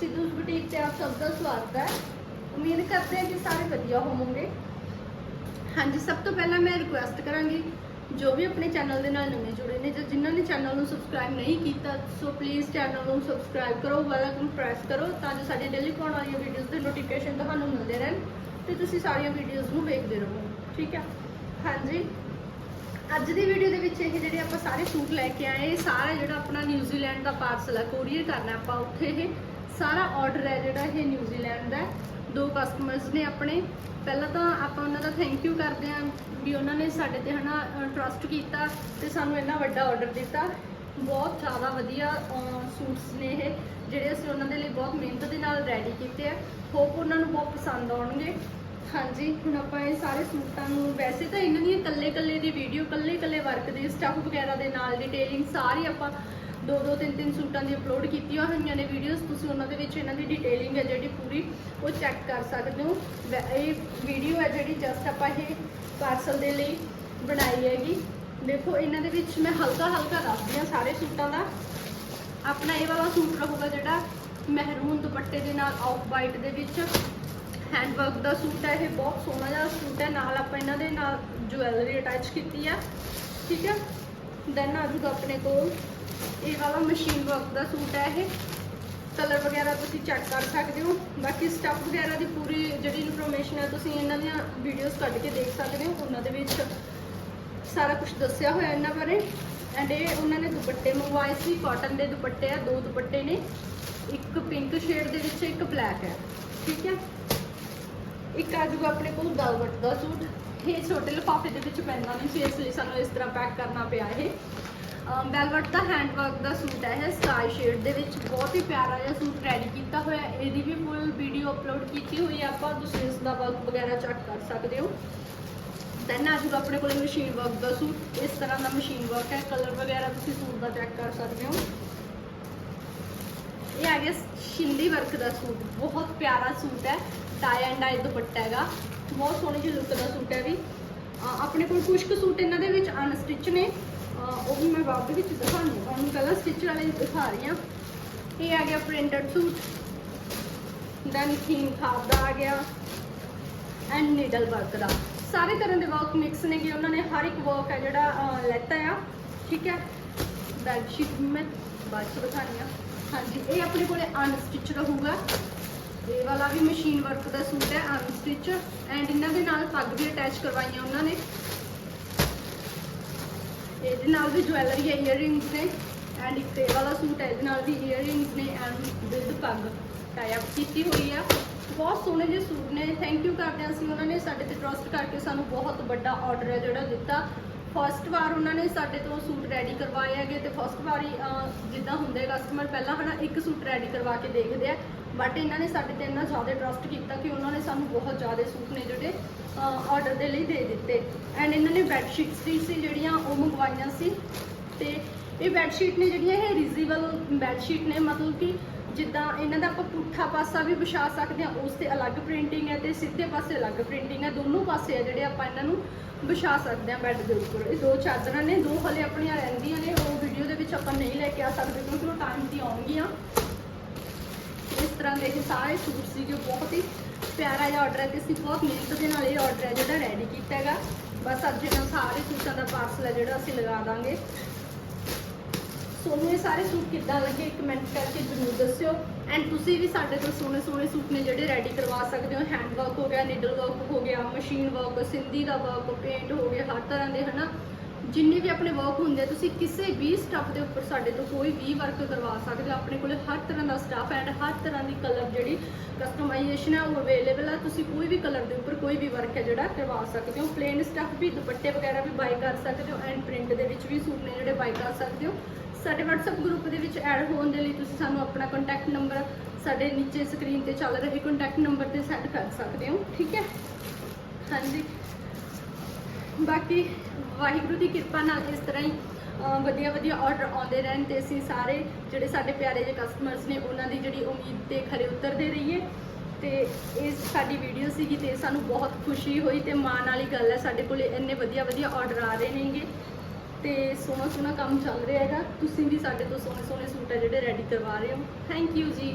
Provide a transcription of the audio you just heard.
Sidhus boutique ਤੇ ਆਪ ਸਭ ਦਾ ਸਵਾਗਤ ਹੈ। ਉਮੀਦ ਕਰਦੇ ਹਾਂ ਕਿ ਸਾਰੇ ਵਧੀਆ ਹੋਵੋਗੇ। ਹਾਂਜੀ, ਸਭ ਤੋਂ ਪਹਿਲਾਂ ਮੈਂ ਰਿਕੁਐਸਟ ਕਰਾਂਗੀ, ਜੋ ਵੀ ਆਪਣੇ ਚੈਨਲ ਦੇ ਨਾਲ ਨਵੇਂ ਜੁੜੇ ਨੇ ਜਾਂ ਜਿਨ੍ਹਾਂ ਨੇ ਚੈਨਲ ਨੂੰ ਸਬਸਕ੍ਰਾਈਬ ਨਹੀਂ ਕੀਤਾ ਸੋ ਪਲੀਜ਼ ਚੈਨਲ ਨੂੰ ਸਬਸਕ੍ਰਾਈਬ ਕਰੋ ਬੈਲ ਆਈਕਨ ਪ੍ਰੈਸ ਕਰੋ, ਤਾਂ ਜੋ ਸਾਡੀ ਡੇਲੀ ਪਾਉਣ ਵਾਲੀਆਂ ਵੀਡੀਓਜ਼ ਦੇ ਨੋਟੀਫਿਕੇਸ਼ਨ ਤੁਹਾਨੂੰ ਮਿਲਦੇ ਰਹਿਣ ਤੇ ਤੁਸੀਂ ਸਾਰੀਆਂ ਵੀਡੀਓਜ਼ ਨੂੰ ਵੇਖਦੇ ਰਹੋ, ਠੀਕ ਹੈ? ਹਾਂਜੀ, ਅੱਜ ਦੀ ਵੀਡੀਓ ਦੇ ਵਿੱਚ ਇਹ ਜਿਹੜੇ ਆਪਾਂ ਸਾਰੇ ਸੂਟ ਲੈ ਕੇ ਆਏ, ਇਹ ਸਾਰਾ ਜਿਹੜਾ ਆਪਣਾ ਨਿਊਜ਼ੀਲੈਂਡ ਦਾ ਪਾਰਸਲ ਹੈ ਕੋਰੀਅਰ ਕਰਨਾ ਆਪਾਂ ਉੱਥੇ ਇਹ ਸਾਰਾ ਆਰਡਰ ਹੈ ਜਿਹੜਾ ਇਹ ਨਿਊਜ਼ੀਲੈਂਡ ਦਾ ਦੋ ਕਸਟਮਰਸ ਨੇ ਆਪਣੇ। ਪਹਿਲਾਂ ਤਾਂ ਆਪਾਂ ਉਹਨਾਂ ਦਾ ਥੈਂਕ ਯੂ ਕਰਦੇ ਹਾਂ ਵੀ ਉਹਨਾਂ ਨੇ ਸਾਡੇ ਤੇ ਹਨਾ ਟਰਸਟ ਕੀਤਾ ਤੇ ਸਾਨੂੰ ਇੰਨਾ ਵੱਡਾ ਆਰਡਰ ਦਿੱਤਾ। ਬਹੁਤ ਜ਼ਿਆਦਾ ਵਧੀਆ ਸੂਟਸ ਨੇ ਇਹ, ਜਿਹੜੇ ਅਸੀਂ ਉਹਨਾਂ ਦੇ ਲਈ ਬਹੁਤ ਮਿਹਨਤ ਦੇ ਨਾਲ ਰੈਡੀ ਕੀਤੇ ਆ। ਹੋਪ ਉਹਨਾਂ ਨੂੰ ਬਹੁਤ ਪਸੰਦ ਆਉਣਗੇ। ਹਾਂਜੀ, ਹੁਣ ਆਪਾਂ ਇਹ ਸਾਰੇ ਸੂਟਾਂ ਨੂੰ, ਵੈਸੇ ਤਾਂ ਇਹਨਾਂ ਦੀਆਂ ਕੱਲੇ ਕੱਲੇ ਦੀ ਵੀਡੀਓ ਕੱਲੇ ਕੱਲੇ ਵਰਕ ਦੀ ਸਟੱਫ ਵਗੈਰਾ ਦੇ ਨਾਲ ਡਿਟੇਲਿੰਗ ਸਾਰੀ ਆਪਾਂ ਦੋ ਦੋ ਤਿੰਨ ਤਿੰਨ ਸੂਟਾਂ ਦੀ ਅਪਲੋਡ ਕੀਤੀਆਂ ਹੋਈਆਂ ਨੇ ਵੀਡੀਓਜ਼ ਤੁਸੀਂ ਉਹਨਾਂ ਦੇ ਵਿੱਚ ਇਹਨਾਂ ਦੀ ਡਿਟੇਲਿੰਗ ਹੈ ਜਿਹੜੀ ਪੂਰੀ ਉਹ ਚੈੱਕ ਕਰ ਸਕਦੇ ਹੋ। ਵੈ- ਇਹ ਵੀਡੀਓ ਹੈ ਜਿਹੜੀ ਜਸਟ ਆਪਾਂ ਇਹ ਪਾਰਸਲ ਦੇ ਲਈ ਬਣਾਈ ਹੈਗੀ। ਦੇਖੋ, ਇਹਨਾਂ ਦੇ ਵਿੱਚ ਮੈਂ ਹਲਕਾ ਹਲਕਾ ਦੱਸਦੀ ਹਾਂ ਸਾਰੇ ਸੂਟਾਂ ਦਾ। ਆਪਣਾ ਇਹ ਵਾਲਾ ਸੂਟ ਰਹੂਗਾ ਜਿਹੜਾ ਮਹਿਰੂਨ ਦੁਪੱਟੇ ਦੇ ਨਾਲ ਆਫ ਵਾਈਟ ਦੇ ਵਿੱਚ। ਹੈਂਡ ਵਰਕ ਦਾ ਸੂਟ ਹੈ, ਇਹ ਬਹੁਤ ਸੋਹਣਾ ਜਿਹਾ ਸੂਟ ਹੈ। ਨਾਲ ਆਪਾਂ ਇਹਨਾਂ ਦੇ ਨਾਲ ਜੁਐਲਰੀ ਅਟੈਚ ਕੀਤੀ ਹੈ ਠੀਕ ਹੈ? ਦੈਨ ਆ ਜੂਗਾ ਆਪਣੇ ਕੋਲ। ਇਹ ਵਾਲਾ ਮਸ਼ੀਨ ਵਰਕ ਦਾ ਸੂਟ ਹੈ ਇਹ। ਕਲਰ ਵਗੈਰਾ ਤੁਸੀਂ ਚੈੱਕ ਕਰ ਸਕਦੇ ਹੋ। ਬਾਕੀ ਸਟੱਫ ਵਗੈਰਾ ਦੀ ਪੂਰੀ ਜਿਹੜੀ ਇਨਫੋਰਮੇਸ਼ਨ ਹੈ, ਤੁਸੀਂ ਇਹਨਾਂ ਦੀਆਂ ਵੀਡੀਓਜ਼ ਕੱਢ ਕੇ ਦੇਖ ਸਕਦੇ ਹੋ। ਉਹਨਾਂ ਦੇ ਵਿੱਚ ਸਾਰਾ ਕੁਝ ਦੱਸਿਆ ਹੋਇਆ ਇਹਨਾਂ ਬਾਰੇ। ਐਂਡ ਇਹ ਉਹਨਾਂ ਨੇ ਦੁਪੱਟੇ ਮੰਗਵਾਏ ਸੀ। ਕਾਟਨ ਦੇ ਦੁਪੱਟੇ ਆ, ਦੋ ਦੁਪੱਟੇ ਨੇ। ਇੱਕ ਪਿੰਕ ਸ਼ੇਡ ਦੇ ਵਿੱਚ, ਇੱਕ ਬਲੈਕ ਹੈ। ਠੀਕ ਹੈ? ਇੱਕ ਆ ਜਾਊਗਾ ਆਪਣੇ ਕੋਲ ਗਲਵਟ ਦਾ ਸੂਟ। ਇਹ ਛੋਟੇ ਲਿਫਾਫੇ ਦੇ ਵਿੱਚ ਪੈਂਦਾ ਨਹੀਂ ਸੀ ਇਸ ਲਈ ਸਾਨੂੰ ਇਸ ਤਰ੍ਹਾਂ ਪੈਕ ਕਰਨਾ ਪਿਆ ਇਹ। ਵੈਲਵਟ ਦਾ ਹੈਂਡ ਵਰਕ ਦਾ ਸੂਟ ਹੈ ਇਹ ਸਕਾਈ ਸ਼ੇਡ ਦੇ ਵਿੱਚ। ਬਹੁਤ ਹੀ ਪਿਆਰਾ ਜਿਹਾ ਸੂਟ ਰੈਡੀ ਕੀਤਾ ਹੋਇਆ ਇਹਦੀ ਵੀ ਫੁੱਲ ਵੀਡੀਓ ਅਪਲੋਡ ਕੀਤੀ ਹੋਈ ਹੈ ਆਪਾਂ, ਤੁਸੀਂ ਇਸ ਦਾ ਵਰਕ ਵਗੈਰਾ ਚੈੱਕ ਕਰ ਸਕਦੇ ਹੋ। ਦੈਨ ਆ ਜਾਊਗਾ ਆਪਣੇ ਕੋਲ ਮਸ਼ੀਨ ਵਰਕ ਦਾ ਸੂਟ। ਇਸ ਤਰ੍ਹਾਂ ਦਾ ਮਸ਼ੀਨ ਵਰਕ ਹੈ ਕਲਰ ਵਗੈਰਾ ਤੁਸੀਂ ਸੂਟ ਦਾ ਚੈੱਕ ਕਰ ਸਕਦੇ ਹੋ। ਇਹ ਆ ਗਿਆ ਸ਼ਿੰਦੀ ਵਰਕ ਦਾ ਸੂਟ। ਬਹੁਤ ਪਿਆਰਾ ਸੂਟ ਹੈ। ਟਾਈ ਐਂਡ ਆਈ ਦੁਪੱਟਾ ਹੈਗਾ। ਬਹੁਤ ਸੋਹਣੀ ਜਿਹੀ ਲੁੱਕ ਦਾ ਸੂਟ ਹੈ ਵੀ। ਆਪਣੇ ਕੋਲ ਕੁਝ ਕੁ ਸੂਟ ਇਹਨਾਂ ਦੇ ਵਿੱਚ ਅਨਸਟਿਚ ਨੇ। ਉਹ ਵੀ ਮੈਂ ਬਾਅਦ ਦੇ ਵਿੱਚ ਦਿਖਾਉਂਦੀ ਹਾਂ। ਤੁਹਾਨੂੰ ਪਹਿਲਾਂ ਸਟਿਚ ਵਾਲੇ ਦਿਖਾ ਰਹੀ ਹਾਂ। ਇਹ ਆ ਗਿਆ ਪ੍ਰਿੰਟਡ ਸੂਟ ਦੈਨ ਥੀਮ ਖਾਬ ਦਾ ਆ ਗਿਆ। ਐਂਡ ਨੀਡਲ ਵਰਕ ਦਾ। ਸਾਰੇ ਤਰ੍ਹਾਂ ਦੇ ਵਰਕ ਮਿਕਸ ਨੇ ਕਿ ਉਹਨਾਂ ਨੇ। ਹਰ ਇੱਕ ਵਰਕ ਹੈ ਜਿਹੜਾ ਲੈਤਾ ਆ। ਠੀਕ ਹੈ? ਬੈਡ ਸ਼ੀਟ ਮੈਂ ਬਾਅਦ ਚ ਦਿਖਾਣੀ ਆ ਹਾਂਜੀ, ਇਹ ਆਪਣੇ ਕੋਲੇ ਅਨਸਟਿਚ ਰਹੂਗਾ। ਇਹ ਵਾਲਾ ਵੀ ਮਸ਼ੀਨ ਵਰਕ ਦਾ ਸੂਟ ਹੈ ਅਨਸਟਿਚ ਐਂਡ ਇਹਨਾਂ ਦੇ ਨਾਲ ਪੱਗ ਵੀ ਅਟੈਚ ਕਰਵਾਈਆਂ ਉਹਨਾਂ ਨੇ। ਇਹਦੇ ਨਾਲ ਵੀ ਜੁਐਲਰੀ ਹੈ ਇਅਰਿੰਗਸ ਨੇ। ਐਂਡ ਇੱਕ ਇਹ ਵਾਲਾ ਸੂਟ ਹੈ, ਇਹਦੇ ਨਾਲ ਵੀ ਇਅਰਿੰਗਸ ਨੇ ਐਂਡ ਵਿਦ ਪੱਗ ਟਾਈ ਅਪ ਕੀਤੀ ਹੋਈ ਆ। ਬਹੁਤ ਸੋਹਣੇ ਜਿਹੇ ਸੂਟ ਨੇ। ਥੈਂਕ ਯੂ ਕਰਦੇ ਹਾਂ ਅਸੀਂ ਉਹਨਾਂ ਨੇ ਸਾਡੇ ਤੇ ਟਰਸਟ ਕਰਕੇ ਸਾਨੂੰ ਬਹੁਤ ਵੱਡਾ ਆਰਡਰ ਹੈ ਜਿਹੜਾ ਦਿੱਤਾ। ਫਸਟ ਵਾਰ ਉਹਨਾਂ ਨੇ ਸਾਡੇ ਤੋਂ ਸੂਟ ਰੈਡੀ ਕਰਵਾਏ ਹੈਗੇ ਤੇ ਫਸਟ ਵਾਰੀ ਜਿੱਦਾਂ ਹੁੰਦੇ ਕਸਟਮਰ ਪਹਿਲਾਂ ਹਨਾ ਇੱਕ ਸੂਟ ਰੈਡੀ ਕਰਵਾ ਕੇ ਦੇਖਦੇ ਆ। ਬਟ ਇਹਨਾਂ ਨੇ ਸਾਡੇ ਤੇ ਇੰਨਾ ਜ਼ਿਆਦਾ ਟਰਸਟ ਕੀਤਾ ਕਿ ਉਹਨਾਂ ਨੇ ਸਾਨੂੰ ਬਹੁਤ ਜ਼ਿਆਦਾ ਸੂਟ ਨੇ ਜਿਹੜੇ ਆਰਡਰ ਦੇ ਲਈ ਦੇ ਦਿੱਤੇ। ਐਂਡ ਇਹਨਾਂ ਨੇ ਬੈੱਡ ਸ਼ੀਟਸ ਵੀ ਸੀ ਜਿਹੜੀਆਂ, ਉਹ ਮੰਗਵਾਈਆਂ ਸੀ। ਤੇ ਇਹ ਬੈੱਡ ਸ਼ੀਟ ਨੇ ਜਿਹੜੀਆਂ, ਇਹ ਰੀਜ਼ੀਬਲ ਬੈੱਡ ਸ਼ੀਟ ਨੇ। ਮਤਲਬ ਕਿ ਜਿੱਦਾਂ ਇਹਨਾਂ ਦਾ ਆਪਾਂ ਪੁੱਠਾ ਪਾਸਾ ਵੀ ਵਿਛਾ ਸਕਦੇ ਹਾਂ, ਉਸ ਤੇ ਅਲੱਗ ਪ੍ਰਿੰਟਿੰਗ ਹੈ ਤੇ ਸਿੱਧੇ ਪਾਸੇ ਅਲੱਗ ਪ੍ਰਿੰਟਿੰਗ ਹੈ। ਦੋਨੋਂ ਪਾਸੇ ਆ ਜਿਹੜੇ ਆਪਾਂ ਇਹਨਾਂ ਨੂੰ ਵਿਛਾ ਸਕਦੇ ਹਾਂ ਬੈੱਡ ਦੇ ਉੱਪਰ। ਇਹ ਦੋ ਚਾਦਰਾਂ ਨੇ, ਦੋ ਹਲੇ ਆਪਣੀਆਂ ਰਹਿੰਦੀਆਂ ਨੇ। ਉਹ ਵੀਡੀਓ ਦੇ ਵਿੱਚ ਆਪਾਂ ਨਹੀਂ ਲੈ ਕੇ ਆ ਸਕਦੇ ਕਿਉਂਕਿ ਉਹ ਟਾਈਮ 'ਤੇ ਆਉਣਗੀਆਂ। ਇਸ ਤਰ੍ਹਾਂ ਦੇ ਇਹ ਸਾਰੇ ਸੂਟ ਸੀਗੇ, ਬਹੁਤ ਹੀ ਪਿਆਰਾ ਜਿਹਾ ਆਰਡਰ ਹੈ ਤੇ ਅਸੀਂ ਬਹੁਤ ਮਿਹਨਤ ਦੇ ਨਾਲ ਇਹ ਆਰਡਰ ਹੈ ਜਿਹੜਾ ਰੈਡੀ ਕੀਤਾ ਹੈਗਾ। ਬਸ ਅੱਜ ਇਹਨਾਂ ਸਾਰੇ ਸੂਟਾਂ ਦਾ ਪਾਰਸਲ ਹੈ ਜਿਹੜਾ ਅਸੀਂ ਲਗਾ ਦਾਂਗੇ। ਤੁਹਾਨੂੰ ਇਹ ਸਾਰੇ ਸੂਟ ਕਿੱਦਾਂ ਲੱਗੇ? ਕਮੈਂਟ ਕਰਕੇ ਜ਼ਰੂਰ ਦੱਸਿਓ। ਐਂਡ ਤੁਸੀਂ ਵੀ ਸਾਡੇ ਤੋਂ ਸੋਹਣੇ ਸੋਹਣੇ ਸੂਟ ਨੇ ਜਿਹੜੇ ਰੈਡੀ ਕਰਵਾ ਸਕਦੇ ਹੋ। ਹੈਂਡ ਵਰਕ ਹੋ ਗਿਆ ਨੀਡਲ ਵਰਕ ਹੋ ਗਿਆ ਮਸ਼ੀਨ ਵਰਕ ਸਿੰਧੀ ਦਾ ਵਰਕ ਪੇਂਟ ਹੋ ਗਿਆ, ਹਰ ਤਰ੍ਹਾਂ ਦੇ, ਹਨਾ? ਜਿੰਨੇ ਵੀ ਆਪਣੇ ਵਰਕ ਹੁੰਦੇ ਆ, ਤੁਸੀਂ ਕਿਸੇ ਵੀ ਸਟੱਫ ਦੇ ਉੱਪਰ ਸਾਡੇ ਤੋਂ ਕੋਈ ਵੀ ਵਰਕ ਕਰਵਾ ਸਕਦੇ ਹੋ। ਆਪਣੇ ਕੋਲੇ ਹਰ ਤਰ੍ਹਾਂ ਦਾ ਸਟੱਫ ਐਂਡ ਹਰ ਤਰ੍ਹਾਂ ਦੀ ਕਲਰ ਜਿਹੜੀ ਕਸਟਮਾਈਜੇਸ਼ਨ ਹੈ ਉਹ ਅਵੇਲੇਬਲ ਆ। ਤੁਸੀਂ ਕੋਈ ਵੀ ਕਲਰ ਦੇ ਉੱਪਰ ਕੋਈ ਵੀ ਵਰਕ ਹੈ ਜਿਹੜਾ ਕਰਵਾ ਸਕਦੇ ਹੋ। ਪਲੇਨ ਸਟੱਫ ਵੀ, ਦੁਪੱਟੇ ਵਗੈਰਾ ਵੀ ਬਾਈ ਕਰ ਸਕਦੇ ਹੋ ਐਂਡ ਪ੍ਰਿੰਟ ਦੇ ਵਿੱਚ ਵੀ ਸੂਟ ਨੇ ਜਿਹੜੇ ਬਾਈ ਕਰ ਸਕਦੇ ਹੋ। ਸਾਡੇ WhatsApp ਗਰੁੱਪ ਦੇ ਵਿੱਚ ਐਡ ਹੋਣ ਦੇ ਲਈ ਤੁਸੀਂ ਸਾਨੂੰ ਆਪਣਾ ਕੰਟੈਕਟ ਨੰਬਰ ਸਾਡੇ ਨੀਚੇ ਸਕਰੀਨ ਤੇ ਚੱਲ ਰਹੇ ਕੰਟੈਕਟ ਨੰਬਰ ਤੇ ਸੈਂਡ ਕਰ ਸਕਦੇ ਹੋ। ਠੀਕ ਹੈ? ਹਾਂਜੀ। ਬਾਕੀ ਵਾਹਿਗੁਰੂ ਦੀ ਕਿਰਪਾ ਨਾਲ ਇਸ ਤਰ੍ਹਾਂ ਹੀ ਵਧੀਆ ਵਧੀਆ ਆਰਡਰ ਆਉਂਦੇ ਰਹਿਣ ਤੇ ਅਸੀਂ ਸਾਰੇ ਜਿਹੜੇ ਸਾਡੇ ਪਿਆਰੇ ਜਿਹੇ ਕਸਟਮਰਸ ਨੇ, ਉਹਨਾਂ ਦੀ ਜਿਹੜੀ ਉਮੀਦ ਤੇ ਖਰੇ ਉਤਰਦੇ ਰਹੀਏ। ਤੇ ਇਹ ਸਾਡੀ ਵੀਡੀਓ ਸੀਗੀ ਤੇ ਸਾਨੂੰ ਬਹੁਤ ਖੁਸ਼ੀ ਹੋਈ ਤੇ ਮਾਣ ਵਾਲੀ ਗੱਲ ਹੈ, ਸਾਡੇ ਕੋਲੇ ਇੰਨੇ ਵਧੀਆ ਵਧੀਆ ਆਰਡਰ ਆ ਰਹੇ ਨੇਗੇ। ਤੇ ਸੋਹਣਾ ਸੋਹਣਾ ਕੰਮ ਚੱਲ ਰਿਹਾ ਹੈਗਾ। ਤੁਸੀਂ ਵੀ ਸਾਡੇ ਤੋਂ ਸੋਹਣੇ ਸੋਹਣੇ ਸੂਟ ਹੈ ਜਿਹੜੇ ਰੈਡੀ ਕਰਵਾ ਰਹੇ ਹੋ। ਥੈਂਕ ਯੂ ਜੀ।